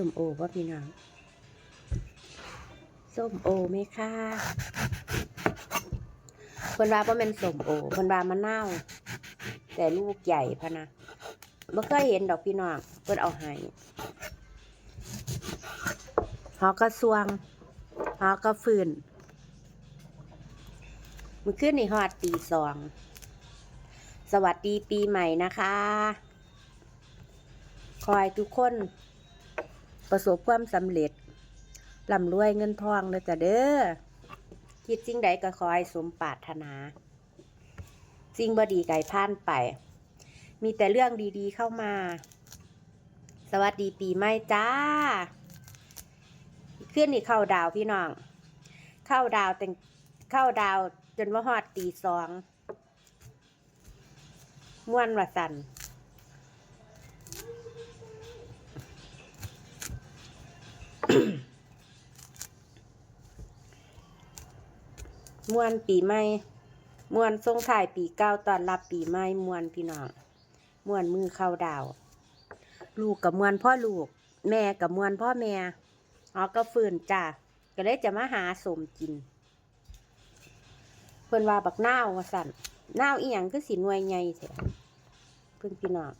ส้มโอป่ะพี่น้องส้มโอไหมคะเพิ่นว่าบ่แม่นส้มโอเพิ่นว่ามะนาวแต่ลูกใหญ่พะนะบ่เคยเห็นดอกพี่น้องเพิ่นเอาให้หอกระสวงหอกระฟืนมันขึ้นในฮอดตีสอง สวัสดีปีใหม่นะคะขอให้ทุกคน ประสบความสำเร็จร่ำรวยเงินทองเลยจ้ะเด้อคิดสิ่งใดก็ขอให้สมปรารถนาสิ่งบดีไก่ผ่านไป มีแต่เรื่องดีๆเข้ามา สวัสดีปีใหม่จ้า ขึ้นนี่เข้าดาวพี่น้อง เข้าดาวแต่งเข้าดาวจนว่าฮอดตีสอง ม่วนว่าสัน มวนปีใหม่มวนส่งท้ายปีเก้าตอนรับปีใหม่มวนพี่น้องมวนมือเข้าดาว ลูกกับมวนพ่อลูก แม่กับมวนพ่อแม่อ๋อก็ฝืนจ้าก็เลยจะมาหาสมกิน เพิ่นว่าบักนาวว่าสั่นนาวอีหยังคือสิหนวยใหญ่แท้เพิ่นพี่น้อง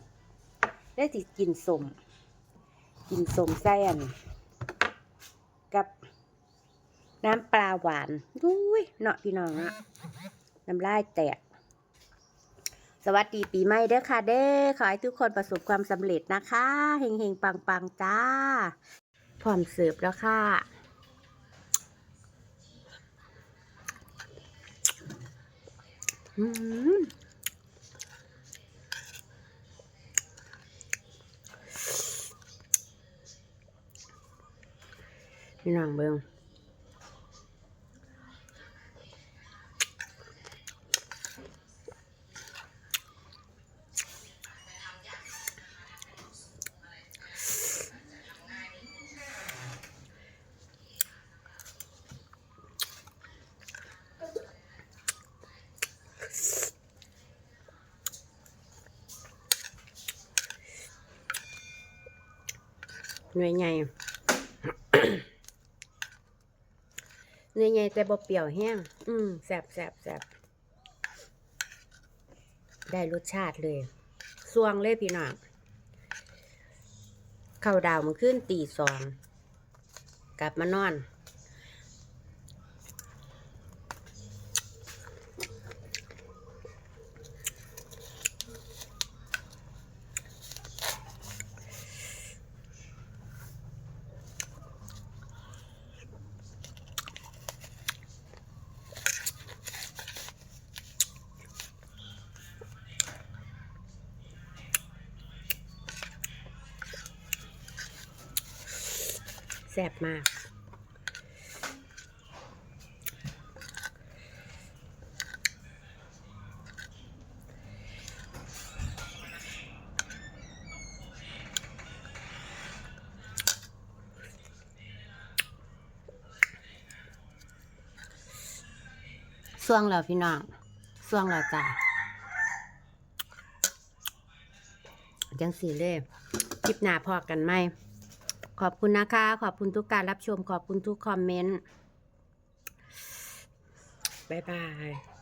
ได้สิกินสมกินสมแซน น้ำปลาหวานอุ้ยเนาะพี่น้องอะน้ำลายแตก สวัสดีปีใหม่เด้อค่ะเด้อขอให้ทุกคนประสบความสำเร็จนะคะเฮงเฮงปังปังจ้า พร้อมเสิร์ฟแล้วค่ะ อืมพี่น้องเบิง หน่วยใหญ่หน่วยใหญ่แต่บ่เปรี้ยวแห้งอืมแสบแสบแสบได้รสชาติเลยสวงเลยพี่น้องเข้าดาวมันขึ้นตีสอง กลับมานอน ซ่บมาก ส่วงแล้วพี่น้องส่วงแล้วจ้าจังสีเลยคลิปหน้าพอกันไหม ขอบคุณนะคะ ขอบคุณทุกการรับชม ขอบคุณทุกคอมเมนต์ บ๊ายบาย